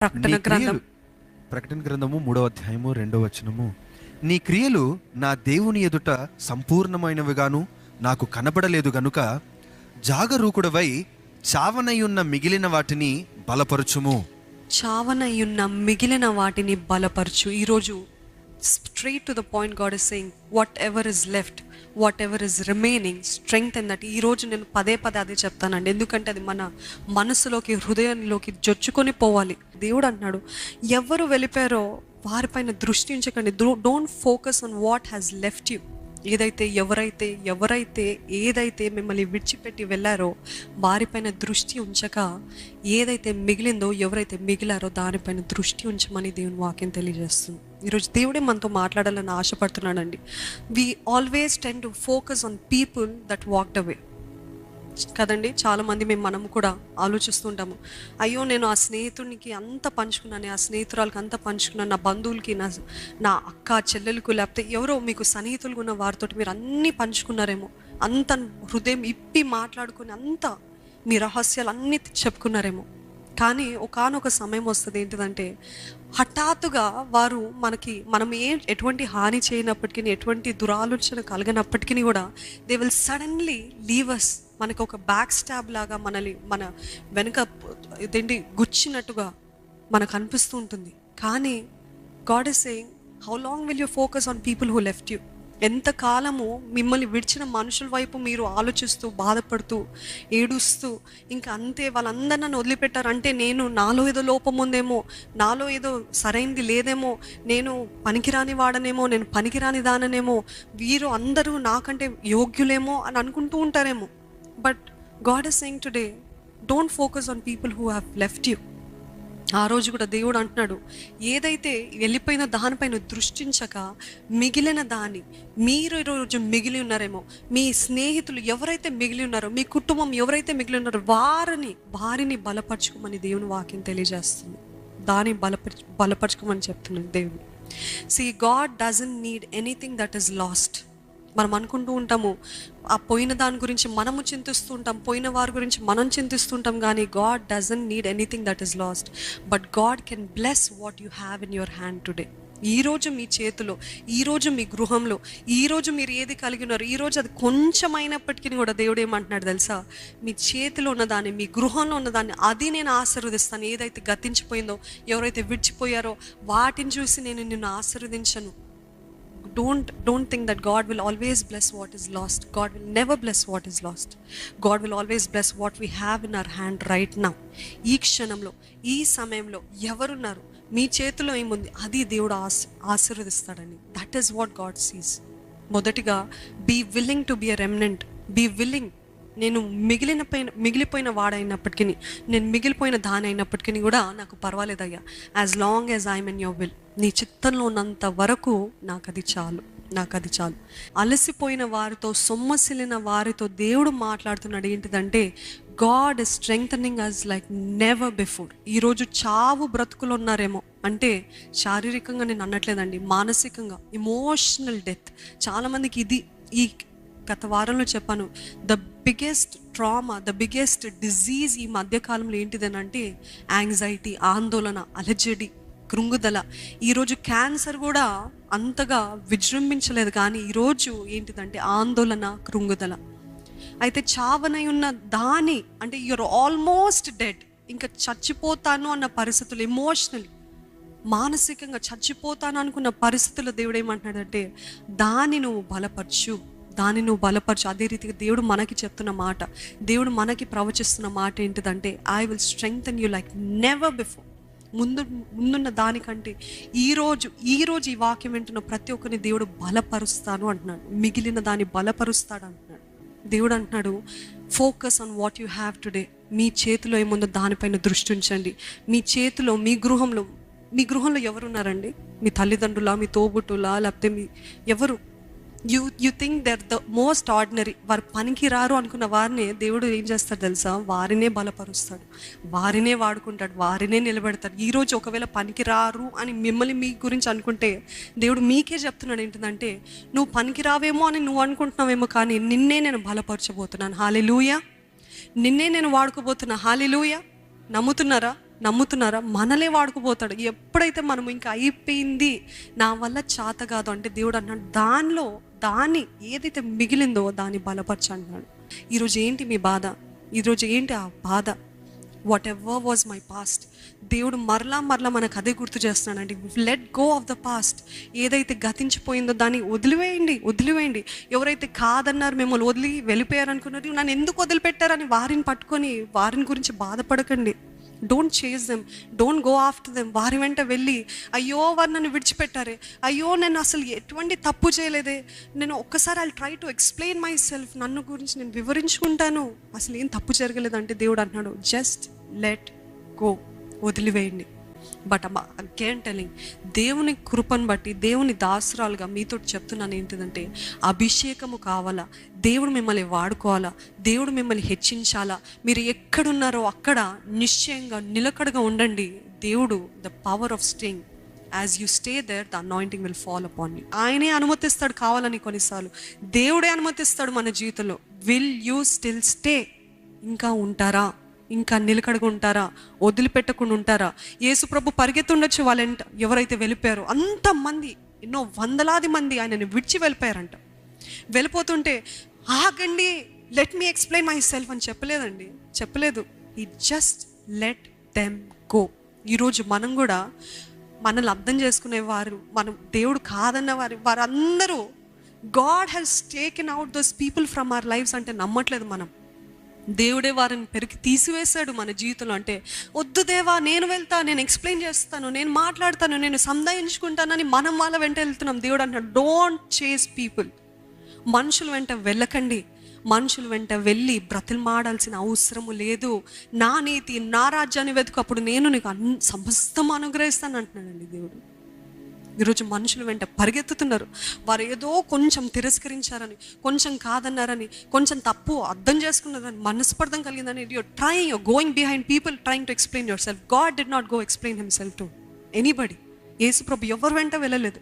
ప్రకటన గ్రంథం. ప్రకటన గ్రంథము మూడవ అధ్యాయము రెండవ వచనము. నీ క్రియలు నా దేవుని ఎదుట సంపూర్ణమైనవిగాను నాకు కనబడలేదు గనుక జాగరూకుడవై చావనయున్న మిగిలిన వాటిని బలపరచుము. చావనయ్యున్న మిగిలిన వాటిని బలపరచు. ఈరోజు straight to the point God is saying whatever is left whatever is remaining strength అన్నట్టు ఈరోజు నేను పదే పదే అదే చెప్తానండి. ఎందుకంటే అది మన మనసులోకి హృదయంలోకి జొచ్చుకొని పోవాలి. దేవుడు అంటున్నాడు ఎవరు వెళ్ళిపోయారో వారిపైన దృష్టి ఉంచకండి don't focus on what has left you ఏదైతే ఎవరైతే ఎవరైతే ఏదైతే మిమ్మల్ని విడిచిపెట్టి వెళ్ళారో వారిపైన దృష్టి ఉంచక ఏదైతే మిగిలిందో ఎవరైతే మిగిలారో దానిపైన దృష్టి ఉంచమని దేవుని వాక్యం తెలియజేస్తుంది. ఈరోజు దేవుడే మనతో మాట్లాడాలని ఆశపడుతున్నాడండి. We always tend to focus on people that walked away కదండి? చాలామంది మేము మనం కూడా ఆలోచిస్తుంటాము అయ్యో నేను ఆ స్నేహితునికి అంత పంచుకున్నాను ఆ స్నేహితురాలకి అంత పంచుకున్నాను నా బంధువులకి నా నా అక్క చెల్లెలకు లేకపోతే ఎవరో మీకు సన్నిహితులుగా ఉన్న వారితో మీరు అన్నీ పంచుకున్నారేమో. అంత హృదయం ఇప్పి మాట్లాడుకుని అంత మీ రహస్యాలు అన్నీ చెప్పుకున్నారేమో. కానీ ఒకానొక సమయం వస్తుంది ఏంటిదంటే హఠాత్తుగా వారు మనకి మనం ఏ ఎటువంటి హాని చేయనప్పటికీ ఎటువంటి దురాలోచన కలగనప్పటికీ కూడా they will suddenly leave us మనకు ఒక బ్యాక్ స్టాబ్ లాగా మనల్ని మన వెనుక ఇదేంటి గుచ్చినట్టుగా మనకు అనిపిస్తూ ఉంటుంది. కానీ God is saying how long will you focus on people who left you ఎంతకాలము మిమ్మల్ని విడిచిన మనుషుల వైపు మీరు ఆలోచిస్తూ బాధపడుతూ ఏడుస్తూ ఇంకా అంతే వాళ్ళందరూ నన్ను వదిలిపెట్టారు అంటే నేను నాలో ఏదో లోపం ఉందేమో నాలో ఏదో సరైంది లేదేమో నేను పనికిరాని వాడనేమో నేను పనికిరాని దాననేమో వీరు అందరూ నాకంటే యోగ్యులేమో అని అనుకుంటూ ఉంటారేమో. But God is saying today don't focus on people who have left you ఆ రోజు కూడా దేవుడు అంటున్నాడు ఏదైతే వెళ్ళిపోయిన దానిపైన దృష్టించక మిగిలిన దాని మీరు ఈరోజు మిగిలి ఉన్నారేమో మీ స్నేహితులు ఎవరైతే మిగిలి ఉన్నారో మీ కుటుంబం ఎవరైతే మిగిలి ఉన్నారో వారిని వారిని బలపరచుకోమని దేవుని వాక్యం తెలియజేస్తుంది. దాన్ని బలపరచు బలపరచుకోమని చెప్తున్నాడు దేవుడు. See God doesn't need anything that is lost మనం అనుకుంటూ ఉంటాము ఆ పోయిన దాని గురించి మనము చింతిస్తూ ఉంటాం పోయిన వారి గురించి మనం చింతిస్తుంటాం కానీ God doesn't need anything that is lost. But God can bless what you have in your hand today. ఈ రోజు మీ చేతిలో ఈ రోజు మీ గృహంలో ఈ రోజు మీరు ఏది కలిగి ఉన్నారు ఈరోజు అది కొంచెమైనప్పటికీ కూడా దేవుడు ఏమంటున్నాడు తెలుసా? మీ చేతిలో ఉన్నదాన్ని మీ గృహంలో ఉన్నదాన్ని అది నేను ఆశీర్వదిస్తాను. ఏదైతే గతించిపోయిందో ఎవరైతే విడిచిపోయారో వాటిని చూసి నేను నిన్ను ఆశీర్వదించను. Don't don't think that God will always bless what is lost God will never bless what is lost God will always bless what we have in our hand right now ఈ క్షణంలో ఈ సమయంలో ఎవరున్నారు? మీ చేతిలో ఏముంది? అది దేవుడు ఆశ ఆశీర్వదిస్తాడని. That is what God sees మొదటిగా be willing to be a remnant be willing నేను మిగిలిన పైన మిగిలిపోయిన వాడైనప్పటికీ నేను మిగిలిపోయిన దాని అయినప్పటికీ కూడా నాకు పర్వాలేదయ్యా. As long as I'm in your will నీ చిత్తంలో ఉన్నంత వరకు నాకు అది చాలు నాకు అది చాలు. అలసిపోయిన వారితో సొమ్మసిలిన వారితో దేవుడు మాట్లాడుతున్నాడు ఏంటిదంటే గాడ్ స్ట్రెంగ్ అస్ లైక్ నెవర్ బిఫోర్ ఈరోజు చావు బ్రతుకులు ఉన్నారేమో. అంటే శారీరకంగా నేను అనట్లేదండి మానసికంగా. ఇమోషనల్ డెత్ చాలామందికి ఇది ఈ గత వారంలో చెప్పాను. The biggest trauma the biggest disease ఈ మధ్యకాలంలో ఏంటిదనంటే యాంగ్జైటీ ఆందోళన అలజడి కృంగుదల. ఈరోజు క్యాన్సర్ కూడా అంతగా విజృంభించలేదు కానీ ఈరోజు ఏంటిదంటే ఆందోళన కృంగుదల. అయితే చావనై ఉన్న దాని అంటే యూఆర్ ఆల్మోస్ట్ డెడ్ ఇంకా చచ్చిపోతాను అన్న పరిస్థితులు ఎమోషనలీ మానసికంగా చచ్చిపోతాను అనుకున్న పరిస్థితుల్లో దేవుడు ఏమంటున్నాడంటే దాన్ని నువ్వు బలపరచు. దాన్ని నువ్వు బలపరచు. అదే రీతిగా దేవుడు మనకి చెప్తున్న మాట. దేవుడు మనకి ప్రవచిస్తున్న మాట ఏంటిదంటే I will strengthen you like never before ముందు ముందున్న దానికంటే ఈరోజు ఈరోజు ఈ వాక్యం వింటున్న ప్రతి ఒక్కరిని దేవుడు బలపరుస్తాను అంటున్నాడు. మిగిలిన దాన్ని బలపరుస్తాడు అంటున్నాడు. దేవుడు అంటున్నాడు focus on what you have today మీ చేతిలో ఏముందో దానిపైన దృష్టి ఉంచండి. మీ చేతిలో మీ గృహంలో మీ గృహంలో ఎవరున్నారండి? మీ తల్లిదండ్రులా మీ తోబుట్టులా లేకపోతే మీ ఎవరు? You you think that the most ordinary వారు పనికి రారు అనుకున్న వారిని దేవుడు ఏం చేస్తాడు తెలుసా? వారినే బలపరుస్తాడు. వారినే వాడుకుంటాడు. వారినే నిలబెడతాడు. ఈరోజు ఒకవేళ పనికి రారు అని మిమ్మల్ని మీ గురించి అనుకుంటే దేవుడు మీకే చెప్తున్నాడు ఏంటంటే నువ్వు పనికి రావేమో అని నువ్వు అనుకుంటున్నావేమో కానీ నిన్నే నేను బలపరచబోతున్నాను. హాలి నిన్నే నేను వాడుకోబోతున్నా. హాలి నమ్ముతున్నారా? నమ్ముతున్నారా? మనలే వాడుకుపోతాడు ఎప్పుడైతే మనం ఇంకా అయిపోయింది నా వల్ల చేత కాదు అంటే దేవుడు అన్నాడు దానిలో దాన్ని ఏదైతే మిగిలిందో దాన్ని బలపరచు అంటున్నాడు ఈరోజు ఏంటి మీ బాధ? ఈరోజు ఏంటి ఆ బాధ? Whatever was my past దేవుడు మరలా మరలా మనకు అదే గుర్తు చేస్తున్నాడండి. Let go of the past ఏదైతే గతించిపోయిందో దాన్ని వదిలివేయండి వదిలివేయండి. ఎవరైతే కాదన్నారు మిమ్మల్ని వదిలి వెళ్ళిపోయారనుకున్నారు నన్ను ఎందుకు వదిలిపెట్టారని వారిని పట్టుకొని వారిని గురించి బాధపడకండి. Don't chase them don't go after them వారి వెంట వెళ్ళి అయ్యో వారు నన్ను విడిచిపెట్టారే. అయ్యో నేను అసలు ఎటువంటి తప్పు చేయలేదే. నేను ఒక్కసారి I try to explain myself నన్ను గురించి నేను వివరించుకుంటాను. అసలు ఏం తప్పు జరగలేదంటే దేవుడు అన్నాడు జస్ట్ లెట్ గో వదిలివేయండి. బట్ అగైన్ టెలింగ్ దేవుని కృపను బట్టి దేవుని దాసురాలుగా మీతో చెప్తున్నాను ఏంటిదంటే అభిషేకము కావాలా దేవుడు మిమ్మల్ని వాడుకోవాలా దేవుడు మిమ్మల్ని హెచ్చించాలా మీరు ఎక్కడున్నారో అక్కడ నిశ్చయంగా నిలకడగా ఉండండి. దేవుడు the power of staying as you stay there the anointing will follow upon you ఆయనే అనుమతిస్తాడు కావాలని కొన్నిసార్లు. దేవుడే అనుమతిస్తాడు మన జీవితంలో. విల్ యూ స్టిల్ స్టే ఇంకా ఉంటారా? ఇంకా నిలకడగా ఉంటారా వదిలిపెట్టకుండా ఉంటారా యేసుప్రభు పరిగెత్తుండొచ్చు వాళ్ళంట ఎవరైతే వెళ్ళిపోయారో. అంతమంది ఎన్నో వందలాది మంది ఆయనని విడిచి వెళ్ళిపోయారంట. వెళ్ళిపోతుంటే ఆగండి let me explain myself అని చెప్పలేదండి. చెప్పలేదు. ఈ జస్ట్ లెట్ దెమ్ గో ఈరోజు మనం కూడా మనల్ని అర్థం చేసుకునే వారు మనం దేవుడు కాదన్న వారు వారందరూ. God has taken out those people from our lives అంటే నమ్మట్లేదు మనం. దేవుడే వారిని పెరిగి తీసివేశాడు మన జీవితంలో. అంటే వద్దు దేవా నేను వెళ్తా నేను ఎక్స్ప్లెయిన్ చేస్తాను నేను మాట్లాడతాను నేను సంధాయించుకుంటానని మనం వాళ్ళ వెంట వెళ్తున్నాం. దేవుడు అంటాడు డోంట్ చేస్ పీపుల్ మనుషుల వెంట వెళ్ళకండి. మనుషుల వెంట వెళ్ళి బ్రతిమాడాల్సిన అవసరము లేదు. నా నీతి నా రాజ్యాన్ని వెతుకు అప్పుడు నేను నీకు అన్ సమస్తం అనుగ్రహిస్తాను అంటున్నాడండి దేవుడు. ఈరోజు మనుషులు వెంట పరిగెత్తుతున్నారు. వారు ఏదో కొంచెం తిరస్కరించారని కొంచెం కాదన్నారని కొంచెం తప్పు అర్థం చేసుకున్నారని మనస్పర్ధం కలిగిందని you're try you're going behind people trying to explain yourself God did not go explain himself to anybody ఏసుప్రభు ఎవరు వెంట వెళ్ళలేదు.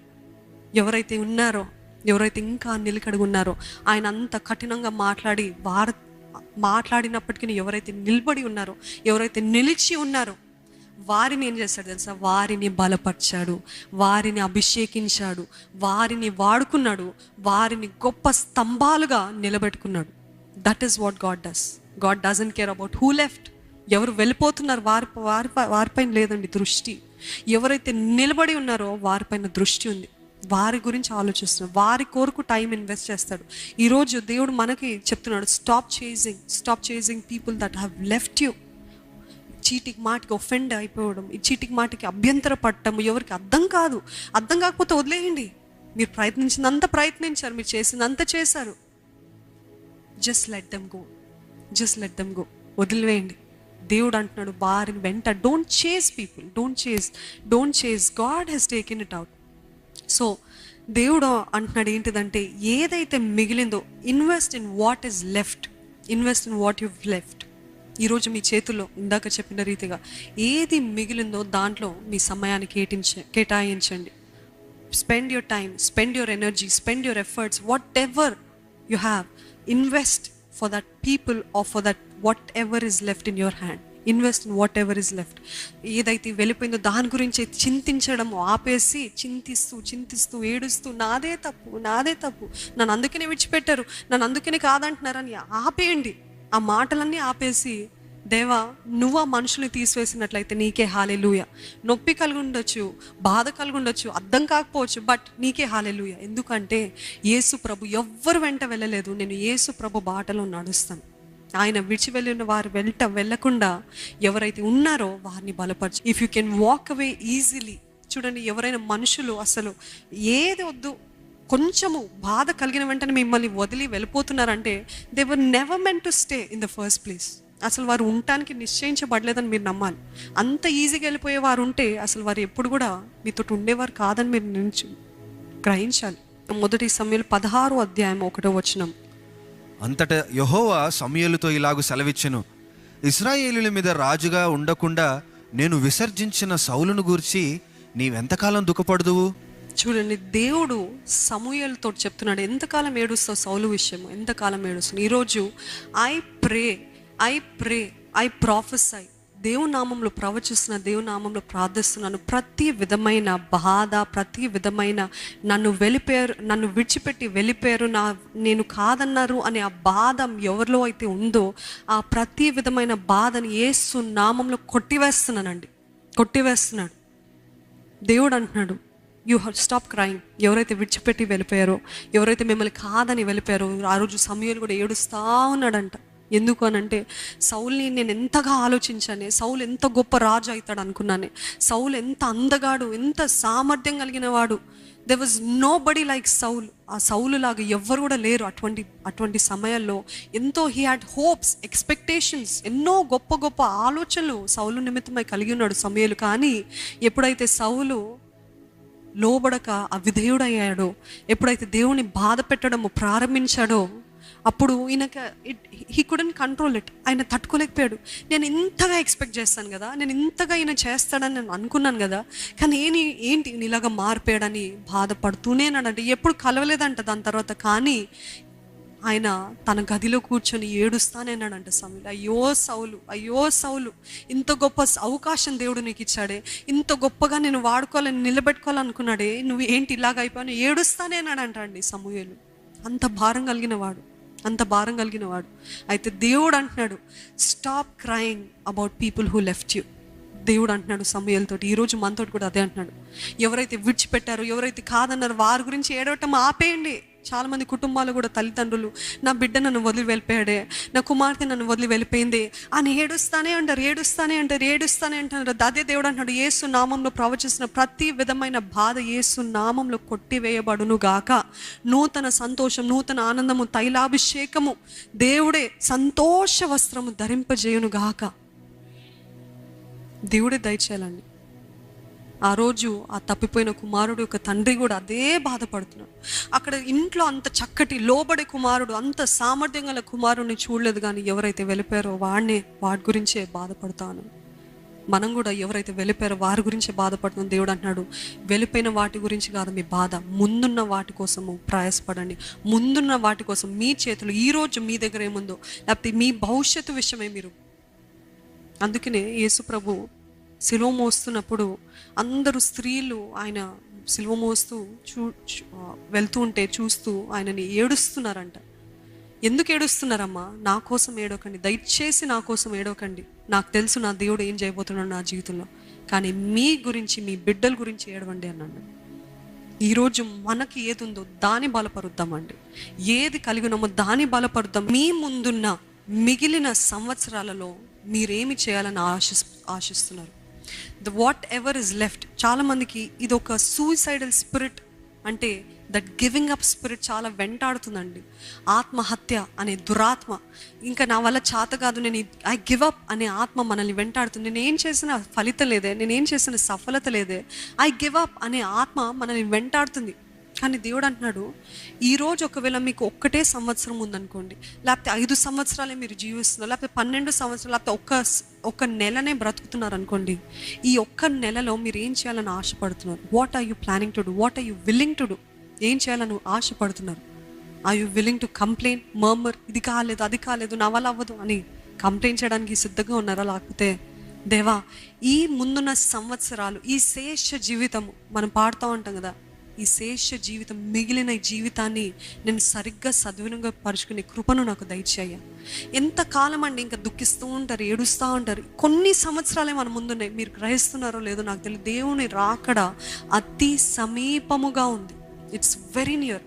ఎవరైతే ఉన్నారో ఎవరైతే ఇంకా నిలకడగా ఉన్నారో ఆయన అంత కఠినంగా మాట్లాడి వారు మాట్లాడినప్పటికీ ఎవరైతే నిలబడి ఉన్నారో ఎవరైతే నిలిచి ఉన్నారో వారిని ఏం చేస్తాడు తెలుసా? వారిని బలపరిచాడు వారిని అభిషేకించాడు వారిని వాడుకున్నాడు వారిని గొప్ప స్తంభాలుగా నిలబెట్టుకున్నాడు. That is what God does God doesn't care about who left ఎవరు వెళ్ళిపోతున్నారు వారి వారి వారిపైన లేదండి దృష్టి. ఎవరైతే నిలబడి ఉన్నారో వారిపైన దృష్టి ఉంది. వారి గురించి ఆలోచిస్తున్నాడు. వారి కోరకు టైం ఇన్వెస్ట్ చేస్తాడు. ఈరోజు దేవుడు మనకి చెప్తున్నాడు stop chasing stop chasing people that have left you చీటికి మాటికి ఒఫెండ్ అయిపోవడం ఈ చీటికి మాటికి అభ్యంతర పట్టడం ఎవరికి అర్థం కాదు. అర్థం కాకపోతే వదిలేయండి. మీరు ప్రయత్నించినంత ప్రయత్నించారు మీరు చేసినంత చేశారు. Just let them go just let them go వదిలివేయండి. దేవుడు అంటున్నాడు వారిని వెంట. Don't chase people don't chase don't chase God has taken it out so దేవుడు అంటున్నాడు ఏంటిదంటే ఏదైతే మిగిలిందో invest in what is left invest in what you left ఈరోజు మీ చేతుల్లో ఇందాక చెప్పిన రీతిగా ఏది మిగిలిందో దాంట్లో మీ సమయాన్ని కేటించ కేటాయించండి. Spend your time spend your energy spend your efforts whatever you have invest for that people are for that whatever is left in your hand invest in whatever is left ఏదైతే వెళ్ళిపోయిందో దాని గురించి చింతించడం ఆపేసి చింతిస్తూ చింతిస్తూ ఏడుస్తూ నాదే తప్పు నాదే తప్పు నన్ను అందుకనే విడిచిపెట్టారు నన్ను అందుకనే కాదంటున్నారని ఆపేయండి. ఆ మాటలన్నీ ఆపేసి దేవా నువ్వు ఆ మనుషుల్ని తీసివేసినట్లయితే నీకే హాలెలుయ. నొప్పి కలిగి ఉండొచ్చు బాధ కలిగి ఉండొచ్చు అర్థం కాకపోవచ్చు బట్ నీకే హాలెలుయ. ఎందుకంటే యేసు ప్రభు ఎవ్వరు వెంట వెళ్ళలేదు. నేను యేసు ప్రభు బాటలో నడుస్తాను. ఆయన విడిచి వెళ్ళిన వారు వెళ్ళట వెళ్ళకుండా ఎవరైతే ఉన్నారో వారిని బలపరచు. If you can walk away easily చూడండి ఎవరైనా మనుషులు అసలు ఏది వద్దు. కొంచెము బాధ కలిగిన వెంటనే మిమ్మల్ని వదిలి వెళ్ళిపోతున్నారంటే they were never meant to stay in the first place అసలు వారు ఉండటానికి నిశ్చయించబడలేదని మీరు నమ్మాలి. అంత ఈజీగా వెళ్ళిపోయే వారు ఉంటే అసలు వారు ఎప్పుడు కూడా మీతో ఉండేవారు కాదని మీరు నుంచి గ్రహించాలి. మొదటి సమయంలో పదహారు అధ్యాయం ఒకటో వచనం. అంతట యహోవా సమయలుతో ఇలాగు సెలవిచ్చెను. ఇస్రాయేలుల మీద రాజుగా ఉండకుండా నేను విసర్జించిన సౌలును గూర్చి నీవెంతకాలం దుఃఖపడదువు? చూడండి దేవుడు సమూహలతో చెప్తున్నాడు ఎంతకాలం ఏడుస్తావు సౌలు విషయం ఎంతకాలం ఏడుస్తావు ఈరోజు I pray I pray I prophesy దేవునామంలో ప్రవచిస్తున్న దేవునామంలో ప్రార్థిస్తున్నాను. ప్రతి విధమైన బాధ ప్రతి విధమైన నన్ను వెళ్ళిపోయారు నన్ను విడిచిపెట్టి వెళ్ళిపోయారు నా నేను కాదన్నారు అనే ఆ బాధ ఎవరిలో అయితే ఉందో ఆ ప్రతి విధమైన బాధని ఏసు నామంలో కొట్టివేస్తున్నానండి. కొట్టివేస్తున్నాడు. దేవుడు అంటున్నాడు యూ హ్యావ్ స్టాప్ క్రైమ్ ఎవరైతే విడిచిపెట్టి వెళ్ళిపోయారో ఎవరైతే మిమ్మల్ని కాదని వెళ్ళిపోయారో ఆ రోజు సమయాలు కూడా ఏడుస్తా ఉన్నాడంట. ఎందుకు అని అంటే సౌల్ని నేను ఎంతగా ఆలోచించానే సౌలు ఎంత గొప్ప రాజు అవుతాడు అనుకున్నానే సౌలు ఎంత అందగాడు ఎంత సామర్థ్యం కలిగిన వాడు. They was nobody like Saul. ఆ సౌలు లాగా ఎవ్వరు కూడా లేరు అటువంటి అటువంటి సమయాల్లో ఎంతో హీ హ్యాడ్ హోప్స్ ఎక్స్పెక్టేషన్స్ ఎన్నో గొప్ప గొప్ప ఆలోచనలు సౌలు నిమిత్తమై కలిగి ఉన్నాడు సమయాలు. కానీ ఎప్పుడైతే సౌలు లోబడక అవిధేయుడయ్యాడో ఎప్పుడైతే దేవుని బాధ పెట్టడము ప్రారంభించాడో అప్పుడు ఈయనక it he couldn't control it ఆయన తట్టుకోలేకపోయాడు. నేను ఇంతగా ఎక్స్పెక్ట్ చేస్తాను కదా నేను ఇంతగా ఈయన చేస్తాడని నేను అనుకున్నాను కదా కానీ ఏని ఏంటి ఈయన ఇలాగా మారిపోయాడని బాధపడుతూనే అంటే ఎప్పుడు కలవలేదంట దాని తర్వాత కానీ ఆయన తన గదిలో కూర్చొని ఏడుస్తానే అన్నాడంట అయ్యో సౌలు అయ్యో సౌలు ఇంత గొప్ప అవకాశం దేవుడు నీకు ఇచ్చాడే. ఇంత గొప్పగా నేను వాడుకోవాలని నిలబెట్టుకోవాలనుకున్నాడే. నువ్వు ఏంటి ఇలాగ అయిపోయాను ఏడుస్తానే అన్నాడంట అండి సమూహలు అంత భారం కలిగిన వాడు. అంత భారం కలిగిన వాడు అయితే దేవుడు అంటున్నాడు stop crying about people who left you దేవుడు అంటున్నాడు సమయాలతో ఈరోజు మనతోటి కూడా అదే అంటున్నాడు. ఎవరైతే విడిచిపెట్టారో ఎవరైతే కాదన్నారో వారి గురించి ఏడవటం ఆపేయండి. చాలామంది కుటుంబాలు కూడా తల్లిదండ్రులు నా బిడ్డ నన్ను వదిలి వెళ్ళిపోయాడే నా కుమార్తె నన్ను వదిలి వెళ్ళిపోయింది అని ఏడుస్తానే అంటారు ఏడుస్తానే అంటారు ఏడుస్తానే అంటారు. అదే దేవుడు అంటాడు ఏసు నామంలో ప్రవచిస్తున్న ప్రతి విధమైన బాధ ఏసు నామంలో కొట్టివేయబడును గాక. నూతన సంతోషం నూతన ఆనందము తైలాభిషేకము దేవుడే సంతోష వస్త్రము ధరింపజేయును గాక. దేవుడే దయచేయాలండి. ఆ రోజు ఆ తప్పిపోయిన కుమారుడు యొక్క తండ్రి కూడా అదే బాధపడుతున్నాడు. అక్కడ ఇంట్లో అంత చక్కటి లోబడే కుమారుడు అంత సామర్థ్యం గల కుమారుడిని చూడలేదు కానీ ఎవరైతే వెళ్ళిపోయారో వాడినే వాడి గురించే బాధపడతాను. మనం కూడా ఎవరైతే వెళ్ళిపోయారో వారి గురించే బాధపడుతున్నాం. దేవుడు అంటున్నాడు వెళ్ళిపోయిన వాటి గురించి కాదు మీ బాధ. ముందున్న వాటి కోసము ప్రయాసపడండి. ముందున్న వాటి కోసం మీ చేతులు ఈ రోజు మీ దగ్గర ఏముందో లేకపోతే మీ భవిష్యత్తు విషయమే మీరు. అందుకనే యేసు ప్రభు సిలువ మోస్తున్నప్పుడు అందరూ స్త్రీలు ఆయన సిలువ మోస్తూ చూ వెళ్తూ ఉంటే చూస్తూ ఆయనని ఏడుస్తున్నారంట. ఎందుకు ఏడుస్తున్నారమ్మా? నా కోసం ఏడవకండి. దయచేసి నా కోసం ఏడవకండి. నాకు తెలుసు నా దేవుడు ఏం చేయబోతున్నాడు నా జీవితంలో. కానీ మీ గురించి మీ బిడ్డల గురించి ఏడవండి అన్నాడు. ఈరోజు మనకి ఏది ఉందో దాన్ని బలపరుద్దామండి. ఏది కలిగినామో దాన్ని బలపరుద్దాం. మీ ముందున్న మిగిలిన సంవత్సరాలలో మీరేమి చేయాలని ఆశిస్ ఆశిస్తున్నారు? The whatever is left చాలా మందికి ఇది ఒక సూసైడల్ స్పిరిట్ అంటే దట్ గివింగ్ అప్ స్పిరిట్ చాలా వెంటాడుతుందండి. ఆత్మహత్య అనే దురాత్మ. ఇంకా నా వల్ల చేత కాదు నేను ఐ గివ్ అప్ అనే ఆత్మ మనల్ని వెంటాడుతుంది. నేను ఏం చేసిన ఫలితం లేదే నేను ఏం చేసిన సఫలత లేదే. ఐ గివ్ అప్ అనే ఆత్మ మనల్ని వెంటాడుతుంది. కానీ దేవుడు అంటున్నాడు ఈరోజు ఒకవేళ మీకు ఒక్కటే సంవత్సరం ఉందనుకోండి లేకపోతే ఐదు సంవత్సరాలే మీరు జీవిస్తున్నారు లేకపోతే పన్నెండు సంవత్సరాలు లేకపోతే ఒక్క ఒక ఒక్క నెలనే బ్రతుకుతున్నారు అనుకోండి ఈ ఒక్క నెలలో మీరు ఏం చేయాలని ఆశపడుతున్నారు? What are you planning to do what are you willing to do ఏం చేయాలని ఆశపడుతున్నారు? I you willing to complaint murmur ఇది కాలేదు అది కాలేదు నా వల్ల అవ్వదు అని కంప్లైంట్ చేయడానికి సిద్ధంగా ఉన్నారా? లేకపోతే దేవా ఈ ముందున్న సంవత్సరాలు ఈ శేష జీవితము మనం పాడుతూ ఉంటాం కదా ఈ శేష జీవితం మిగిలిన ఈ జీవితాన్ని నేను సరిగ్గా సద్వినంగా పరుచుకునే కృపను నాకు దయచేయ. ఎంత కాలం అండి ఇంకా దుఃఖిస్తూ ఉంటారు ఏడుస్తూ ఉంటారు. కొన్ని సంవత్సరాలే మన ముందున్నాయి. మీరు గ్రహిస్తున్నారో లేదో నాకు తెలియదు. దేవుని రాకడ అతి సమీపముగా ఉంది. It's very near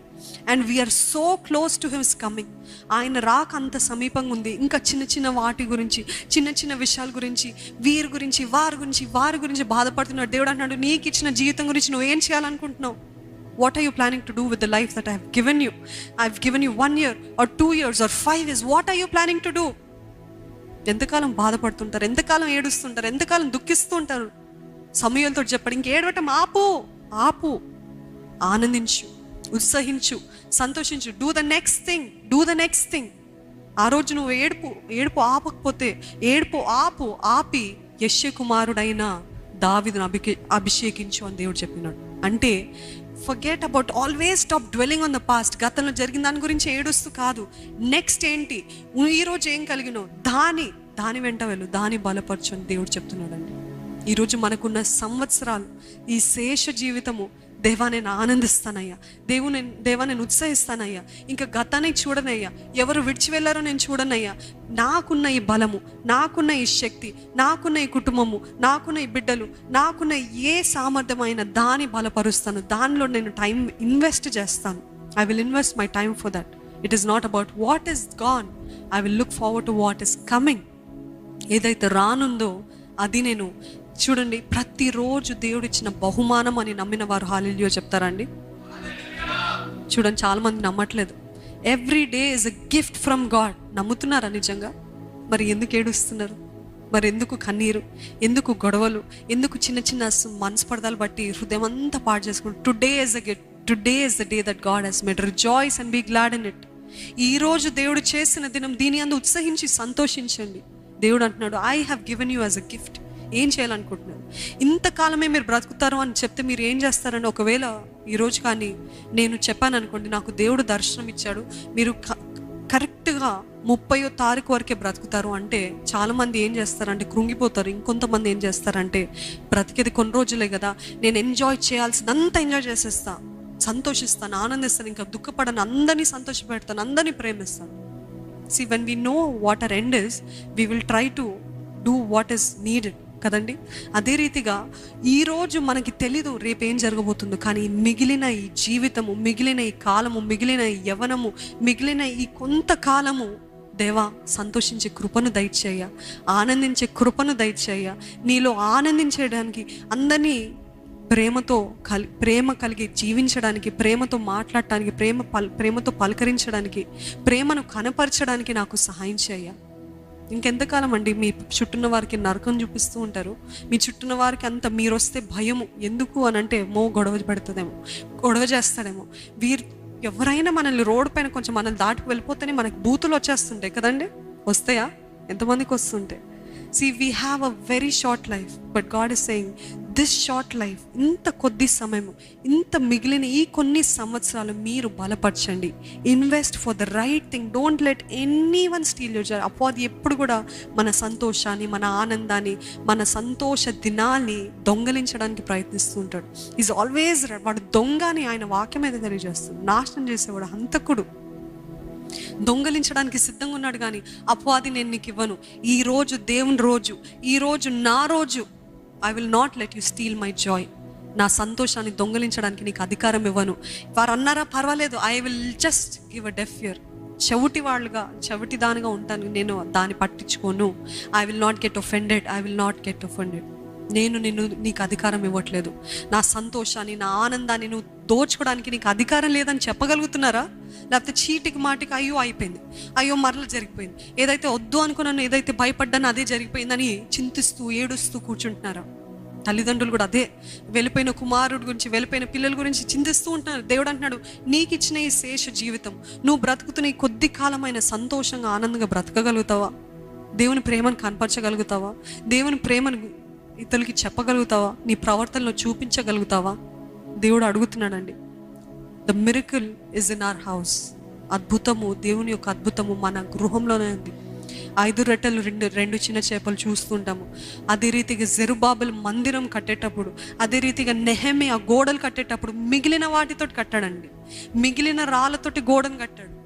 and we're so close to him's coming ఆయన రాక అంత సమీపంగా ఉంది. ఇంకా చిన్న చిన్న వాటి గురించి చిన్న చిన్న విషయాల గురించి వీరి గురించి వారి గురించి వారి గురించి బాధపడుతున్నాడు. దేవుడు అంటున్నాడు నీకు ఇచ్చిన జీవితం గురించి నువ్వేం ఏం చేయాలనుకుంటున్నావు? What are you planning to do with the life that I given you I given you one year or two years or five years what are you planning to do ఎంతకాలం బాధపడుతుంటారు? ఎంతకాలం ఏడుస్తుంటారు? ఎంతకాలం దుఃఖిస్తూ ఉంటారు సమయంతో చెప్పాడు ఇంకేడవటం ఆపు. ఆపు. ఆనందించు. ఉత్సహించు. సంతోషించు. Do the next thing do the next thing ఆ రోజు నువ్వు ఏడుపు ఏడుపు ఆపకపోతే ఏడుపు ఆపు ఆపి యశ్య కుమారుడైన దావిదును అభికే అభిషేకించు అని దేవుడు చెప్పినాడు. అంటే forget about always stop dwelling on the past గతంలో జరిగిన దాని గురించి ఏడుస్తూ కాదు. నెక్స్ట్ ఏంటి? ఈ రోజు ఏం కలిగినో దాని దాని వెంట వెళ్ళు దాని బలపరచు అని దేవుడు చెప్తున్నాడండి. ఈరోజు మనకున్న సంవత్సరాలు ఈ శేష జీవితము దేవా నేను ఆనందిస్తానయ్యా. దేవు నేను దేవా నేను ఉత్సహిస్తానయ్యా. ఇంకా గతాన్ని చూడనయ్యా. ఎవరు విడిచి వెళ్ళారో నేను చూడనయ్యా. నాకున్న ఈ బలము నాకున్న ఈ శక్తి నాకున్న ఈ కుటుంబము నాకున్న ఈ బిడ్డలు నాకున్న ఏ సామర్థ్యమైన దాన్ని బలపరుస్తాను. దానిలో నేను టైం ఇన్వెస్ట్ చేస్తాను. I will invest my time for that. It is not about what is gone. I will look forward to what is coming. ఏదైతే రానుందో అది నేను చూడండి ప్రతిరోజు దేవుడు ఇచ్చిన బహుమానం అని నమ్మిన వారు హాలిలియో చెప్తారండి. చూడండి చాలా మంది నమ్మట్లేదు. Every day is a gift from God నమ్ముతున్నారా నిజంగా? మరి ఎందుకు ఏడుస్తున్నారు? మరి ఎందుకు కన్నీరు? ఎందుకు గొడవలు? ఎందుకు చిన్న చిన్న మనస్పర్ధాలు బట్టి హృదయం అంతా పాడు చేసుకుంటారు today is a gift today is the day that God has made rejoice and be glad in it ఈ రోజు దేవుడు చేసిన దినం దీని అందు ఉత్సహించి సంతోషించండి. దేవుడు అంటున్నాడు I have given you as a gift ఏం చేయాలనుకుంటున్నారు? ఇంతకాలమే మీరు బ్రతుకుతారు అని చెప్తే మీరు ఏం చేస్తారని ఒకవేళ ఈరోజు కానీ నేను చెప్పాను అనుకోండి నాకు దేవుడు దర్శనం ఇచ్చాడు మీరు క- కరెక్ట్గా ముప్పయో తారీఖు వరకే బ్రతుకుతారు అంటే చాలామంది ఏం చేస్తారంటే కృంగిపోతారు. ఇంకొంతమంది ఏం చేస్తారంటే బ్రతికేది కొన్ని రోజులే కదా నేను ఎంజాయ్ చేయాల్సిందంతా ఎంజాయ్ చేసేస్తా సంతోషిస్తాను ఆనందిస్తాను ఇంకా దుఃఖపడను అందరినీ సంతోషపెడతాను అందరినీ ప్రేమిస్తాను. See when we know what our end is we will try to do what is needed కదండి? అదే రీతిగా ఈరోజు మనకి తెలీదు రేపు ఏం జరగబోతుందో కానీ మిగిలిన ఈ జీవితము మిగిలిన ఈ కాలము మిగిలిన ఈ యవనము మిగిలిన ఈ కొంతకాలము దేవా సంతోషించే కృపను దయచేయ ఆనందించే కృపను దయచేయ. నీలో ఆనందించేయడానికి అందరినీ ప్రేమతో కలి ప్రేమ కలిగి జీవించడానికి ప్రేమతో మాట్లాడటానికి ప్రేమ పల్ ప్రేమతో పలకరించడానికి ప్రేమను కనపరచడానికి నాకు సహాయం చేయ. ఇంకెంతకాలం అండి మీ చుట్టూన్న వారికి నరకం చూపిస్తూ ఉంటారు? మీ చుట్టూన్న వారికి అంత మీరు వస్తే భయము. ఎందుకు అని అంటే మో గొడవ పెడుతుందేమో. గొడవ చేస్తాడేమో. వీరు ఎవరైనా మనల్ని రోడ్ పైన కొంచెం మనల్ని దాటికి వెళ్ళిపోతేనే మనకి బూతులు వచ్చేస్తుంటాయి కదండి? వస్తాయా? ఎంతమందికి వస్తుంటాయి? See we have a very short life but God is saying this short life ఇంత కొద్ది సమయము ఇంత మిగిలిన ఈ కొన్ని సంవత్సరాలు మీరు బలపరచండి. Invest for the right thing don't let anyone steal user అపోది ఎప్పుడు కూడా మన సంతోషాన్ని మన ఆనందాన్ని మన సంతోష దినాన్ని దొంగలించడానికి ప్రయత్నిస్తూ ఉంటాడు. ఈజ్ ఆల్వేస్ వాడు దొంగ అని ఆయన వాక్యం అయితే తెలియజేస్తుంది నాశనం చేసేవాడు హంతకుడు. దొంగలించడానికి సిద్ధంగా ఉన్నాడు కానీ అపవాది నేను నీకు ఇవ్వను. ఈ రోజు దేవుని రోజు ఈ రోజు నా రోజు. I will not let you steal my joy నా సంతోషాన్ని దొంగలించడానికి నీకు అధికారం ఇవ్వను. వారు అన్నారా పర్వాలేదు I will just give a deaf ear చెవిటి వాళ్ళుగా చెవిటి దానిగా ఉంటాను నేను దాన్ని పట్టించుకోను. I will not get offended I will not get offended నేను నిన్ను నీకు అధికారం ఇవ్వట్లేదు. నా సంతోషాన్ని నా ఆనందాన్ని నువ్వు దోచుకోవడానికి నీకు అధికారం లేదని చెప్పగలుగుతున్నారా? లేకపోతే చీటికి మాటికి అయ్యో అయిపోయింది. అయ్యో మరల జరిగిపోయింది. ఏదైతే వద్దు అనుకున్నాను ఏదైతే భయపడ్డానో అదే జరిగిపోయిందని చింతిస్తూ ఏడుస్తూ కూర్చుంటున్నారా? తల్లిదండ్రులు కూడా అదే. వెళ్ళిపోయిన కుమారుడు గురించి వెళ్ళిపోయిన పిల్లల గురించి చింతిస్తూ ఉంటున్నారు. దేవుడు అంటున్నాడు నీకు ఇచ్చిన ఈ శేష జీవితం నువ్వు బ్రతుకుతున్న ఈ కొద్ది కాలమైన సంతోషంగా ఆనందంగా బ్రతకగలుగుతావా? దేవుని ప్రేమను కనపరచగలుగుతావా? దేవుని ప్రేమను ఇతరులకి చెప్పగలుగుతావా? నీ ప్రవర్తనలో చూపించగలుగుతావా? దేవుడు అడుగుతున్నాడండి. The miracle is in our house అద్భుతము దేవుని యొక్క అద్భుతము మన గృహంలోనే ఉంది. ఐదు రెట్టలు రెండు రెండు చిన్న చేపలు చూస్తుంటాము. అదే రీతిగా జెరుబాబుల్ మందిరం కట్టేటప్పుడు అదే రీతిగా నెహమి ఆ గోడలు కట్టేటప్పుడు మిగిలిన వాటితోటి కట్టాడండి. మిగిలిన రాళ్ళతోటి గోడను కట్టాడు.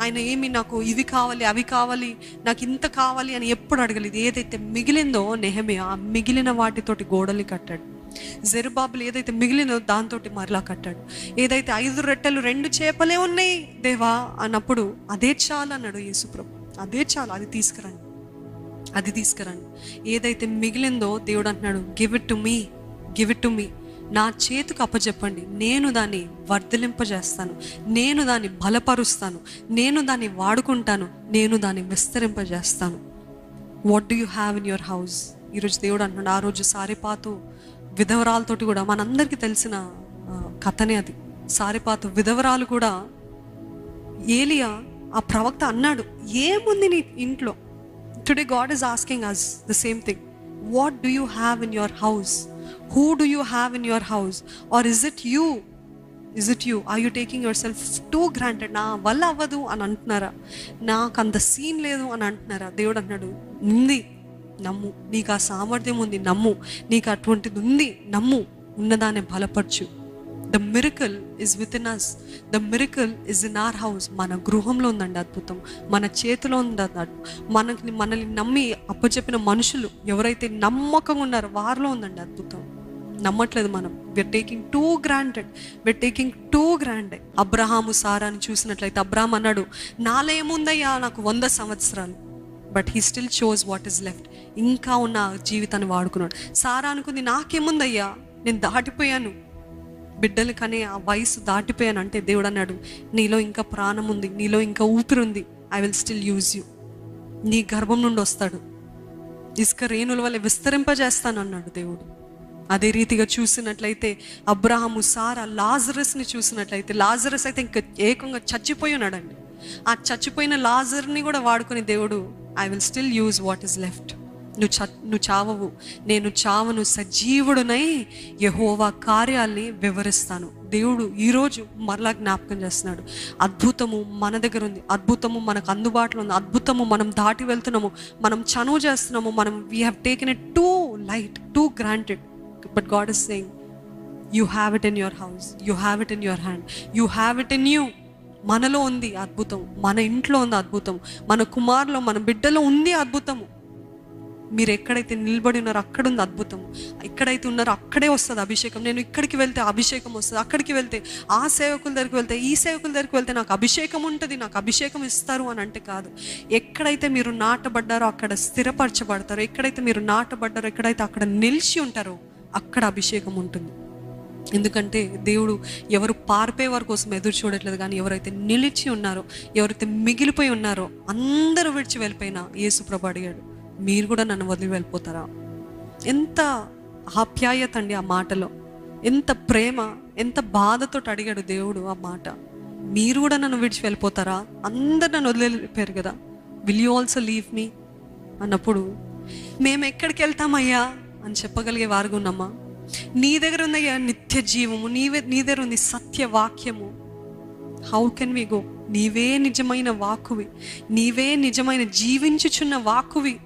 ఆయన ఏమి నాకు ఇవి కావాలి అవి కావాలి నాకు ఇంత కావాలి అని ఎప్పుడు అడగలేదు. ఏదైతే మిగిలిందో నెహమి ఆ మిగిలిన వాటితోటి గోడలు కట్టాడు. జెరుబాబులు ఏదైతే మిగిలిందో దాంతో మరలా కట్టాడు. ఏదైతే ఐదు రెట్టెలు రెండు చేపలే ఉన్నాయి దేవా అన్నప్పుడు అదే చాలు అన్నాడు యేసుప్రభు. అదే చాలు అది తీసుకురండి. అది తీసుకురండి. ఏదైతే మిగిలిందో దేవుడు అంటున్నాడు give it to me give it to me నా చేతికి అప్పచెప్పండి నేను దాన్ని వర్ధలింపజేస్తాను. నేను దాన్ని బలపరుస్తాను. నేను దాన్ని వాడుకుంటాను. నేను దాన్ని విస్తరింపజేస్తాను. What do you have in your house ఈరోజు దేవుడు అంటున్నాడు ఆ రోజు సారిపాతు విధవరాలతోటి కూడా మనందరికీ తెలిసిన కథనే అది. సారిపాతు విధవరాలు కూడా ఏలియా ఆ ప్రవక్త అన్నాడు ఏముంది నీ ఇంట్లో? Today God is asking us the same thing what do you have in your house who do you have in your house or is it you is it you are you taking yourself too granted నా వల్ల అవ్వదు అని అంటున్నారా? నాకు అంత scene లేదు అని అంటున్నారా? దేవుడు అన్నాడు ఉంది నమ్ము. నీకు ఆ సామర్థ్యం ఉంది నమ్ము. నీకు అటువంటిది ఉంది నమ్ము. ఉన్నదాన్ని బలపరచు. The miracle is within us the miracle is in our house మన గృహంలో ఉందండి అద్భుతం. మన చేతిలో ఉంది మనకి మనల్ని నమ్మి అప్పచెప్పిన మనుషులు ఎవరైతే నమ్మకంగా ఉన్నారో వారిలో ఉందండి అద్భుతం. నమ్మట్లేదు మనం. We're taking too granted we're taking too granted Abraham సారాని చూసినట్లయితే అబ్రహాం అన్నాడు నాలేముందయ్యా నాకు వంద సంవత్సరాలు. But he still chose what is left ఇంకా ఉన్న జీవితాన్ని వాడుకున్నాడు. సారా అనుకుంది నాకేముందయ్యా? నేను దాటిపోయాను. బిడ్డలు కానీ ఆ వయసు దాటిపోయాను. అంటే దేవుడు అన్నాడు నీలో ఇంకా ప్రాణం ఉంది నీలో ఇంకా ఊపిరి ఉంది. I will still use you నీ గర్భం నుండి వస్తాడు. ఇసుక రేణుల వల్ల విస్తరింపజేస్తాను అన్నాడు దేవుడు. అదే రీతిగా చూసినట్లయితే అబ్రహాము సారా లాజరస్ని చూసినట్లయితే లాజరస్ అయితే ఇంకా ఏకంగా చచ్చిపోయి ఉన్నాడండి. ఆ చచ్చిపోయిన లాజర్ని కూడా వాడుకునే దేవుడు I will still use what is left నువ్వు చ నువ్వు చావవు నేను చావను సజీవుడునై యహోవా కార్యాల్ని వివరిస్తాను. దేవుడు ఈరోజు మరలా జ్ఞాపకం చేస్తున్నాడు. అద్భుతము మన దగ్గర ఉంది. అద్భుతము మనకు అందుబాటులో ఉంది. అద్భుతము మనం దాటి వెళ్తున్నాము. మనం చనువు చేస్తున్నాము. మనం we have taken it too light too granted but God is saying you have it in your house you have it in your hand you have it in you మనలో ఉంది అద్భుతం. మన ఇంట్లో ఉంది అద్భుతం. మన కుమారులో మన బిడ్డలో ఉంది అద్భుతము. మీరు ఎక్కడైతే నిలబడి ఉన్నారో అక్కడ ఉంది అద్భుతం ఎక్కడైతే ఉన్నారో అక్కడే వస్తుంది అభిషేకం. నేను ఇక్కడికి వెళ్తే అభిషేకం వస్తుంది. అక్కడికి వెళ్తే ఆ సేవకుల దగ్గరికి వెళ్తే ఈ సేవకుల దగ్గరికి వెళ్తే నాకు అభిషేకం ఉంటుంది నాకు అభిషేకం ఇస్తారు అని అంటే కాదు. ఎక్కడైతే మీరు నాటబడ్డారో అక్కడ స్థిరపరచబడతారో. ఎక్కడైతే మీరు నాటబడ్డారో ఎక్కడైతే అక్కడ నిలిచి ఉంటారో అక్కడ అభిషేకం ఉంటుంది. ఎందుకంటే దేవుడు ఎవరు పార్పే వారి కోసం ఎదురు చూడట్లేదు కానీ ఎవరైతే నిలిచి ఉన్నారో ఎవరైతే మిగిలిపోయి ఉన్నారో అందరూ విడిచి వెళ్ళిపోయినా యేసు ప్రభు అడిగాడు మీరు కూడా నన్ను వదిలి వెళ్ళిపోతారా? ఎంత ఆప్యాయత అండి ఆ మాటలో. ఎంత ప్రేమ ఎంత బాధతో అడిగాడు దేవుడు ఆ మాట. మీరు కూడా నన్ను విడిచి వెళ్ళిపోతారా? అందరు నన్ను వదిలిపోయారు కదా. Will you also leave me అన్నప్పుడు మేము ఎక్కడికి వెళ్తామయ్యా అని చెప్పగలిగే వారుగా ఉన్నామా? నీ దగ్గర ఉందయ్యా నిత్య జీవము నీవే నీ దగ్గర ఉంది సత్య వాక్యము. హౌ కెన్ వి గో నీవే నిజమైన వాకువి నీవే నిజమైన జీవించుచున్న వాకువి